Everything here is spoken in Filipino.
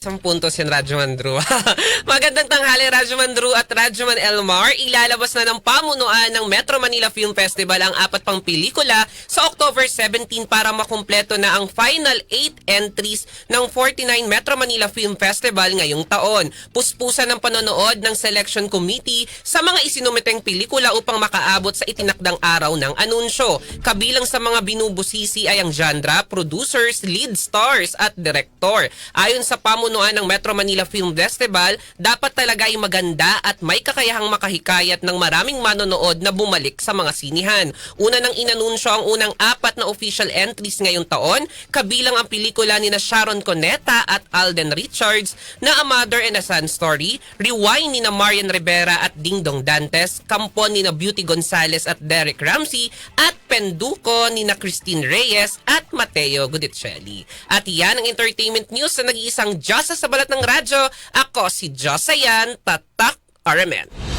Isang puntos yan, Radyoman Drew. Magandang tanghali, Radyoman Drew at Radyoman Elmar. Ilalabas na ng pamunuan ng Metro Manila Film Festival ang apat pang pelikula sa October 17 para makumpleto na ang final 8 entries ng 49 Metro Manila Film Festival ngayong taon. Puspusan ng panonood ng selection committee sa mga isinumiteng pelikula upang makaabot sa itinakdang araw ng anunsyo. Kabilang sa mga binubusisi ay ang genre, producers, lead stars at director. Ayon sa pamunuan ng Metro Manila Film Festival, dapat talaga ay maganda at may kakayahang makahikayat ng maraming manonood na bumalik sa mga sinihan. Una nang inanunsyo ang unang apat na official entries ngayong taon, kabilang ang pelikula ni Sharon Cuneta at Alden Richards na A Mother and a Son Story, Rewind ni na Marian Rivera at Ding Dong Dantes, Kampon ni na Beauty Gonzales at Derek Ramsey, at Penduko ni na Christine Reyes at Mateo Gudicelli. At yan ang entertainment news na nag-iisang Diyosa sa balat ng radyo. Ako si Josayan Tatak RMN.